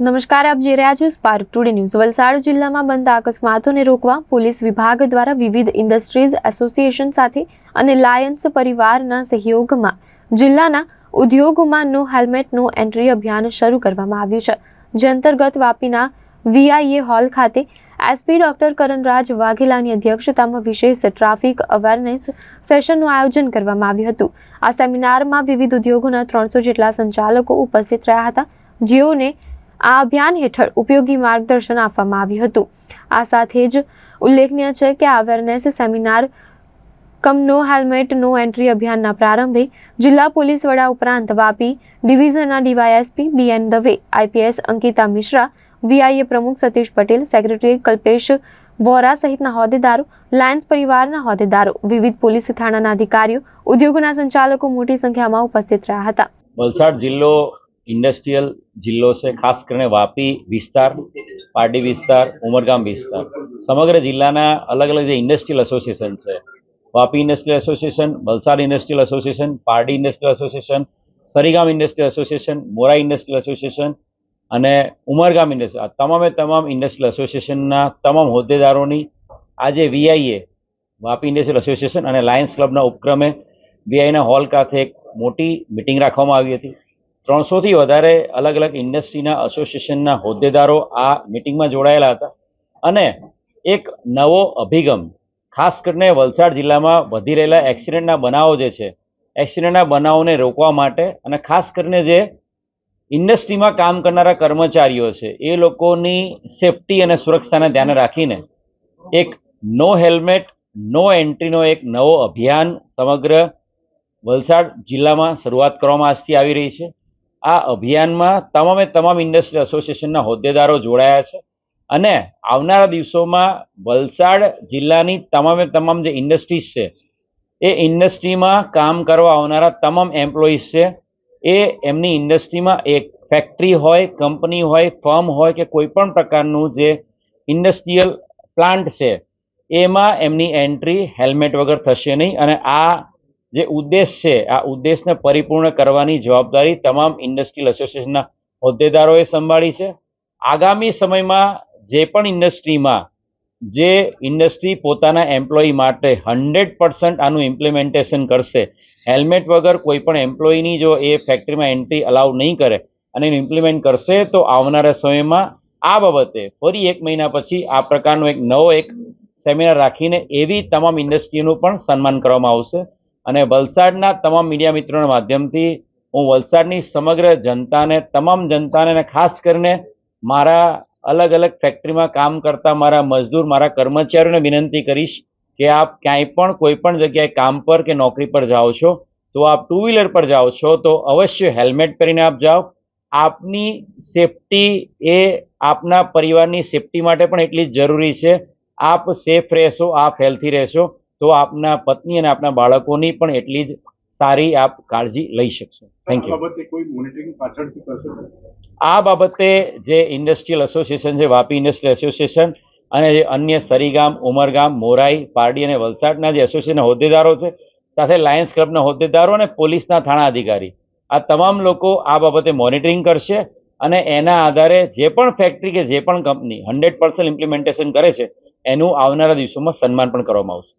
નમસ્કાર, આપ જોઈ રહ્યા છો સ્પાર્ક ટુડે ન્યૂઝ વલસાડ જિલ્લામાં બનતા અકસ્માતોને રોકવા પોલીસ વિભાગ દ્વારા વિવિધ ઇન્ડસ્ટ્રીઝ એસોસિએશન સાથે અને લાયન્સ પરિવારના સહયોગમાં જિલ્લાના ઉદ્યોગોમાં નો હેલ્મેટ એન્ટ્રી અભિયાન શરૂ કરવામાં આવ્યું છે. જે અંતર્ગત વાપીના વીઆઈએ હોલ ખાતે એસપી ડોક્ટર કરણરાજ વાઘેલાની અધ્યક્ષતામાં વિશેષ ટ્રાફિક અવેરનેસ સેશનનું આયોજન કરવામાં આવ્યું હતું. આ સેમિનારમાં વિવિધ ઉદ્યોગોના ત્રણસો જેટલા સંચાલકો ઉપસ્થિત રહ્યા હતા, જેઓને આ અભિયાન હેઠળ ઉપયોગી માર્ગદર્શન આપવામાં આવ્યું હતું. આ સાથે જ ઉલ્લેખનીય છે કે awareness seminar cum no helmet no entry અભિયાનના પ્રારંભે જિલ્લા પોલીસ વડા ઉપરાંત વાપી ડિવિઝનના DYSP BN Dave, IPS Ankita Mishra, VIA પ્રમુખ સતીશ પટેલ, સેક્રેટરી કલ્પેશ વોરા સહિતના હોદ્દેદારો, લાયન્સ પરિવારના હોદ્દેદારો, વિવિધ પોલીસ થાણાના અધિકારીઓ, ઉદ્યોગોના સંચાલકો મોટી સંખ્યામાં ઉપસ્થિત રહ્યા હતા. વલસાડ જિલ્લો ઇન્ડસ્ટ્રીયલ જિલ્લો છે, ખાસ કરીને વાપી વિસ્તાર, પારડી વિસ્તાર, ઉમરગામ વિસ્તાર. સમગ્ર જિલ્લાના અલગ અલગ જે ઇન્ડસ્ટ્રીયલ એસોસિએશન છે, Vapi industrial association, Valsad industrial association, Pardi industrial association, Sarigam industrial association Mora industrial association અને ઉમરગામ ઇન્ડસ્ટ્રી તમામે તમામ ઇન્ડસ્ટ્રીયલ એસોસિએશનના તમામ હોદ્દેદારોની આજે વીઆઈએ, વાપી ઇન્ડસ્ટ્રીયલ એસોસિએશન અને લાયન્સ ક્લબના ઉપક્રમે વીઆઈના હોલ ખાતે એક મોટી મિટિંગ રાખવામાં આવી હતી. ત્રણસોથી વધારે અલગ અલગ ઇન્ડસ્ટ્રીના એસોસિએશનના હોદ્દેદારો આ મિટિંગમાં જોડાયેલા હતા. અને એક નવો અભિગમ, ખાસ કરીને વલસાડ જિલ્લામાં વધી રહેલા એક્સિડન્ટના બનાવો જે છે એક્સિડન્ટના બનાવોને રોકવા માટે અને ખાસ કરીને જે ઇન્ડસ્ટ્રીમાં કામ કરનારા કર્મચારીઓ છે, એ લોકોની સેફટી અને સુરક્ષાને ધ્યાને રાખીને એક નો હેલ્મેટ નો એન્ટ્રીનો એક નવો અભિયાન સમગ્ર વલસાડ જિલ્લામાં શરૂઆત કરવામાં આજથી આવી રહી છે. આ અભિયાનમાં તમામે તમામ ઇન્ડસ્ટ્રી એસોસિએશનના હોદ્દેદારો જોડાયા છે અને આવનારા દિવસોમાં વલસાડ જિલ્લાની તમામે તમામ જે ઇન્ડસ્ટ્રીઝ છે, એ ઇન્ડસ્ટ્રીમાં કામ કરવા આવનારા તમામ એમ્પ્લોઈઝ છે, એ એમની ઇન્ડસ્ટ્રીમાં એક ફેક્ટરી હોય, કંપની હોય, ફર્મ હોય કે કોઈ પણ પ્રકારનું જે ઇન્ડસ્ટ્રીયલ પ્લાન્ટ છે, એમાં એમની એન્ટ્રી હેલ્મેટ વગર થશે નહીં અને આ જે ઉદ્દેશ છે, આ ઉદ્દેશને પરિપૂર્ણ કરવાની જવાબદારી તમામ ઇન્ડસ્ટ્રીયલ એસોસિએશનના હોદ્દેદારોએ સંભાળી છે. આગામી સમયમાં જે પણ ઇન્ડસ્ટ્રીમાં, જે ઇન્ડસ્ટ્રી પોતાના એમ્પ્લોયી માટે હંડ્રેડ પર્સન્ટ આનું ઇમ્પ્લિમેન્ટેશન કરશે, હેલ્મેટ વગર કોઈ પણ એમ્પ્લોયીની જો એ ફેક્ટરીમાં એન્ટ્રી અલાઉ નહીં કરે અને એનું ઇમ્પ્લિમેન્ટ કરશે, તો આવનારા સમયમાં આ બાબતે ફરી એક મહિના પછી આ પ્રકારનો એક નવો એક સેમિનાર રાખીને એવી તમામ ઇન્ડસ્ટ્રીનું પણ સન્માન કરવામાં આવશે. અને વલસાડના તમામ મીડિયા મિત્રોના માધ્યમથી હું વલસાડની સમગ્ર જનતાને, તમામ જનતાને અને ખાસ કરીને મારા અલગ અલગ ફેક્ટરીમાં કામ કરતા મારા મજદૂર, મારા કર્મચારીઓને વિનંતી કરીશ કે આપ ક્યાંય પણ, કોઈ પણ જગ્યાએ કામ પર કે નોકરી પર જાઓ છો, તો આપ ટુ વ્હીલર પર જાઓ છો, તો અવશ્ય હેલ્મેટ પહેરીને આપ જાઓ. આપની સેફટી એ આપના પરિવારની સેફટી માટે પણ એટલી જ જરૂરી છે. આપ સેફ રહેશો, આપ હેલ્થી રહેશો. તો આપના પત્ની અને આપના બાળકોની પણ એટલી જ સારી આપ કાળજી લઈ શકશો. થેન્ક યુ આ બાબતે જે ઇન્ડસ્ટ્રીયલ એસોસિએશન છે વાપી ઇન્ડસ્ટ્રીયલ એસોસિએશન અને જે અન્ય સરીગામ ઉમરગામ મોરાઈ પારડી અને વલસાડના જે એસોસિએશનના હોદ્દેદારો છે સાથે લાયન્સ ક્લબના હોદ્દેદારો અને પોલીસના થાણા અધિકારી. આ તમામ લોકો આ બાબતે મોનિટરિંગ કરશે અને એના આધારે જે પણ ફેક્ટરી કે જે પણ કંપની હંડ્રેડ પર્સન્ટ ઇમ્પ્લિમેન્ટેશન કરે છે એનું આવનારા દિવસોમાં સન્માન પણ કરવામાં આવશે.